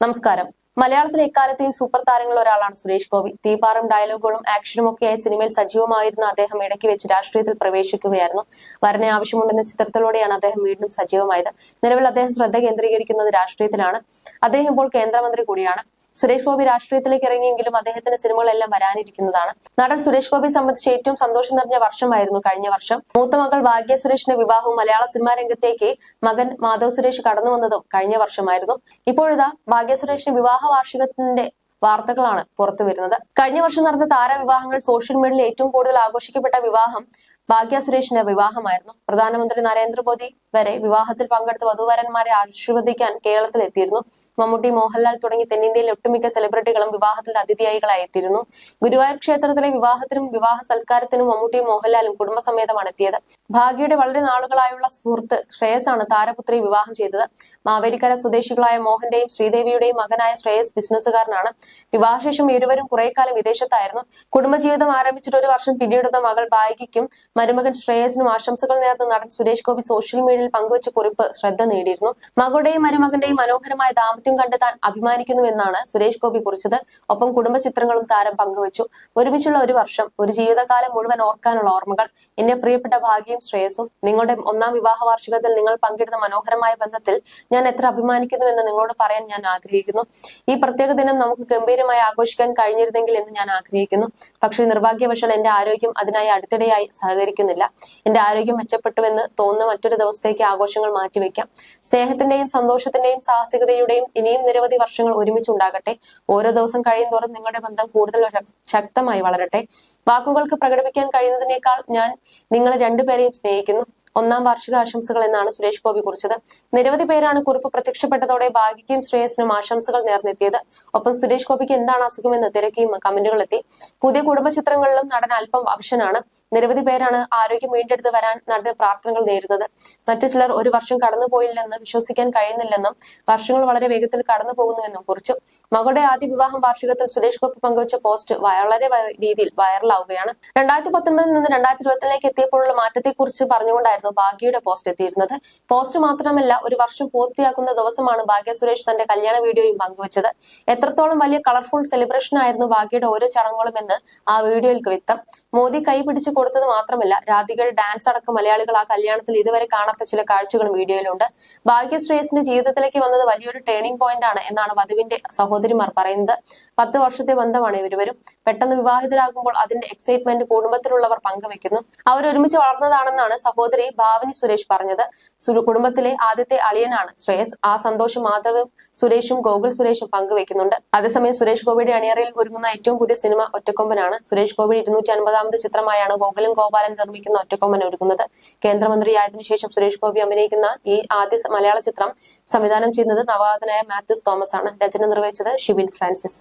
നമസ്കാരം. മലയാളത്തിലെ എക്കാലത്തെയും സൂപ്പർ താരങ്ങളിൽ ഒരാളാണ് സുരേഷ് ഗോപി. തീപാറും ഡയലോഗുകളും ആക്ഷനും ഒക്കെയായി സിനിമയിൽ സജീവമായിരുന്ന അദ്ദേഹം ഇടയ്ക്ക് വെച്ച് രാഷ്ട്രീയത്തിൽ പ്രവേശിക്കുകയായിരുന്നു. വരനെ ആവശ്യമുണ്ടെന്ന ചിത്രത്തിലൂടെയാണ് അദ്ദേഹം വീണ്ടും സജീവമായത്. നിലവിൽ അദ്ദേഹം ശ്രദ്ധ കേന്ദ്രീകരിക്കുന്നത് രാഷ്ട്രീയത്തിലാണ്. അദ്ദേഹം ഇപ്പോൾ കേന്ദ്രമന്ത്രി കൂടിയാണ്. സുരേഷ് ഗോപി രാഷ്ട്രീയത്തിലേക്ക് ഇറങ്ങിയെങ്കിലും അദ്ദേഹത്തിന്റെ സിനിമകളെല്ലാം വരാനിരിക്കുന്നതാണ്. നടൻ സുരേഷ് ഗോപി സംബന്ധിച്ച് ഏറ്റവും സന്തോഷം നിറഞ്ഞ വർഷമായിരുന്നു കഴിഞ്ഞ വർഷം. മൂത്ത മകൾ ഭാഗ്യ സുരേഷിന്റെ വിവാഹവും മലയാള സിനിമാ രംഗത്തേക്ക് മകൻ മാധവ് സുരേഷ് കടന്നു വന്നതും കഴിഞ്ഞ വർഷമായിരുന്നു. ഇപ്പോഴിതാ ഭാഗ്യ സുരേഷിന്റെ വിവാഹ വാർഷികത്തിന്റെ വാർത്തകളാണ് പുറത്തു വരുന്നത് കഴിഞ്ഞ വർഷം നടന്ന താരവിവാഹങ്ങൾ സോഷ്യൽ മീഡിയയിൽ ഏറ്റവും കൂടുതൽ ആഘോഷിക്കപ്പെട്ട വിവാഹം ഭാഗ്യ സുരേഷിന്റെ വിവാഹമായിരുന്നു. പ്രധാനമന്ത്രി നരേന്ദ്രമോദി വരെ വിവാഹത്തിൽ പങ്കെടുത്ത വധുവരന്മാരെ ആശീർവദിക്കാൻ കേരളത്തിൽ എത്തിയിരുന്നു. മമ്മൂട്ടി മോഹൻലാൽ തുടങ്ങി തെന്നിന്ത്യയിലെ ഒട്ടുമിക്ക സെലിബ്രിറ്റികളും വിവാഹത്തിൽ അതിഥിയായികളായി എത്തിയിരുന്നു. ഗുരുവായൂർ ക്ഷേത്രത്തിലെ വിവാഹത്തിനും വിവാഹ സൽക്കാരത്തിനും മമ്മൂട്ടിയും മോഹൻലാലും കുടുംബസമേതമാണ് എത്തിയത്. ഭാഗ്യയുടെ വളരെ നാളുകളായുള്ള സുഹൃത്ത് ശ്രേയസാണ് താരപുത്രി വിവാഹം ചെയ്തത്. മാവേലിക്കര സ്വദേശികളായ മോഹന്റെയും ശ്രീദേവിയുടെയും മകനായ ശ്രേയസ് ബിസിനസ്സുകാരനാണ്. വിവാഹശേഷം ഇരുവരും കുറെ കാലം വിദേശത്തായിരുന്നു. കുടുംബജീവിതം ആരംഭിച്ചിട്ട് ഒരു വർഷം പിന്നീടുന്ന മകൾ ഭാഗ്യയ്ക്കും മരുമകൻ ശ്രേയസിനും ആശംസകൾ നേർന്ന് നടൻ സുരേഷ് ഗോപി സോഷ്യൽ മീഡിയയിൽ പങ്കുവച്ച കുറിപ്പ് ശ്രദ്ധ നേടിയിരുന്നു. മകളുടെയും മരുമകന്റെയും മനോഹരമായ ദാമ്പത്യം കണ്ട് താൻ അഭിമാനിക്കുന്നുവെന്നാണ് സുരേഷ് ഗോപി കുറിച്ചത്. ഒപ്പം കുടുംബ ചിത്രങ്ങളും താരം പങ്കുവച്ചു. ഒരുമിച്ചുള്ള ഒരു വർഷം ഒരു ജീവിതകാലം മുഴുവൻ ഓർക്കാനുള്ള ഓർമ്മകൾ. എന്റെ പ്രിയപ്പെട്ട ഭാഗ്യയും ശ്രേയസും നിങ്ങളുടെ ഒന്നാം വിവാഹ വാർഷികത്തിൽ നിങ്ങൾ പങ്കിടുന്ന മനോഹരമായ ബന്ധത്തിൽ ഞാൻ എത്ര അഭിമാനിക്കുന്നുവെന്ന് നിങ്ങളോട് പറയാൻ ഞാൻ ആഗ്രഹിക്കുന്നു. ഈ പ്രത്യേക ദിനം നമുക്ക് ഗംഭീരമായി ആഘോഷിക്കാൻ കഴിഞ്ഞിരുന്നെങ്കിൽ എന്ന് ഞാൻ ആഗ്രഹിക്കുന്നു. പക്ഷേ നിർഭാഗ്യവശാൽ എന്റെ ആരോഗ്യം അതിനായി അടുത്തിടെയായി സഹകരിക്കുന്നില്ല എന്റെ ആരോഗ്യം മെച്ചപ്പെട്ടുവെന്ന് തോന്നുന്ന മറ്റൊരു ദിവസത്തേക്ക് ആഘോഷങ്ങൾ മാറ്റിവെക്കാം. സ്നേഹത്തിന്റെയും സന്തോഷത്തിന്റെയും സാഹസികതയുടെയും ഇനിയും നിരവധി വർഷങ്ങൾ ഒരുമിച്ച് ഉണ്ടാകട്ടെ ഓരോ ദിവസം കഴിയും തോറും നിങ്ങളുടെ ബന്ധം കൂടുതൽ ശക്- ശക്തമായി വളരട്ടെ. വാക്കുകൾക്ക് പ്രകടിപ്പിക്കാൻ കഴിയുന്നതിനേക്കാൾ ഞാൻ നിങ്ങളെ രണ്ടുപേരെയും സ്നേഹിക്കുന്നു. ഒന്നാം വാർഷിക ആശംസകൾ എന്നാണ് സുരേഷ് ഗോപി കുറിച്ചത്. നിരവധി പേരാണ് കുറിപ്പ് പ്രത്യക്ഷപ്പെട്ടതോടെ ഭാഗ്യയ്ക്കും ശ്രേയസിനും ആശംസകൾ നേർന്നെത്തിയത്. ഒപ്പം സുരേഷ് ഗോപിക്ക് എന്താണ് അസുഖമെന്ന് തിരക്കിയും കമന്റുകൾ എത്തി പുതിയ കുടുംബ ചിത്രങ്ങളിലും നടൻ അല്പം അവശനാണ്. നിരവധി പേരാണ് ആരോഗ്യം വീണ്ടെടുത്ത് വരാൻ നടന് പ്രാർത്ഥനകൾ നേരുന്നത്. മറ്റു ചിലർ ഒരു വർഷം കടന്നുപോയില്ലെന്ന് വിശ്വസിക്കാൻ കഴിയുന്നില്ലെന്നും വർഷങ്ങൾ വളരെ വേഗത്തിൽ കടന്നു പോകുന്നുവെന്നും കുറിച്ചു. മകളുടെ ആദ്യ വിവാഹം വാർഷികത്തിൽ സുരേഷ് ഗോപി പങ്കുവച്ച പോസ്റ്റ് വളരെ രീതിയിൽ വൈറലാവുകയാണ്. രണ്ടായിരത്തി പത്തൊൻപതിൽ നിന്ന് രണ്ടായിരത്തി ഇരുപത്തിലേക്ക് എത്തിയപ്പോഴുള്ള മാറ്റത്തെക്കുറിച്ച് പറഞ്ഞുകൊണ്ടായിരുന്നു ഭാഗ്യയുടെ പോസ്റ്റ് എത്തിയിരുന്നത്. പോസ്റ്റ് മാത്രമല്ല ഒരു വർഷം പൂർത്തിയാക്കുന്ന ദിവസമാണ് ഭാഗ്യ സുരേഷ് തന്റെ കല്യാണ വീഡിയോയും പങ്കുവച്ചത്. എത്രത്തോളം വലിയ കളർഫുൾ സെലിബ്രേഷൻ ആയിരുന്നു ഭാഗ്യയുടെ ഓരോ ചടങ്ങുകളും എന്ന് ആ വീഡിയോയിൽ വ്യക്തം. മോദി കൈ പിടിച്ചു കൊടുത്തത് മാത്രമല്ല രാധികയുടെ ഡാൻസ് അടക്കം മലയാളികൾ ആ കല്യാണത്തിൽ ഇതുവരെ കാണാത്ത ചില കാഴ്ചകളും വീഡിയോയിലുണ്ട്. ഭാഗ്യ ശ്രേയസിന്റെ ജീവിതത്തിലേക്ക് വന്നത് വലിയൊരു ടേണിംഗ് പോയിന്റ് ആണ് എന്നാണ് വധുവിന്റെ സഹോദരിമാർ പറയുന്നത്. പത്ത് വർഷത്തെ ബന്ധമാണ് ഇവരുവരും പെട്ടെന്ന് വിവാഹിതരാകുമ്പോൾ അതിന്റെ എക്സൈറ്റ്മെന്റ് കുടുംബത്തിലുള്ളവർ പങ്കുവെക്കുന്നു അവർ ഒരുമിച്ച് വളർന്നതാണെന്നാണ് സഹോദരി ഭാവനി സുരേഷ് പറഞ്ഞത്. കുടുംബത്തിലെ ആദ്യത്തെ അളിയനാണ് ശ്രേയസ്. ആ സന്തോഷം മാധവ് സുരേഷും ഗോകുൽ സുരേഷും പങ്കുവെക്കുന്നുണ്ട്. അതേസമയം സുരേഷ് ഗോപിയുടെ അണിയറയിൽ ഒരുങ്ങുന്ന ഏറ്റവും പുതിയ സിനിമ ഒറ്റക്കൊമ്പനാണ്. സുരേഷ് ഗോപി ഇരുന്നൂറ്റി അൻപതാമത് ചിത്രമായാണ് ഗോകുലും ഗോപാലൻ നിർമ്മിക്കുന്ന ഒറ്റക്കൊമ്പൻ ഒരുങ്ങുന്നത്. കേന്ദ്രമന്ത്രിയായതിനു ശേഷം സുരേഷ് ഗോപി അഭിനയിക്കുന്ന ഈ ആദ്യ മലയാള ചിത്രം സംവിധാനം ചെയ്യുന്നത് നവാഗതനായ മാത്യൂസ് തോമസ് ആണ് രചന നിർവഹിച്ചത് ഷിബിൻ ഫ്രാൻസിസ്.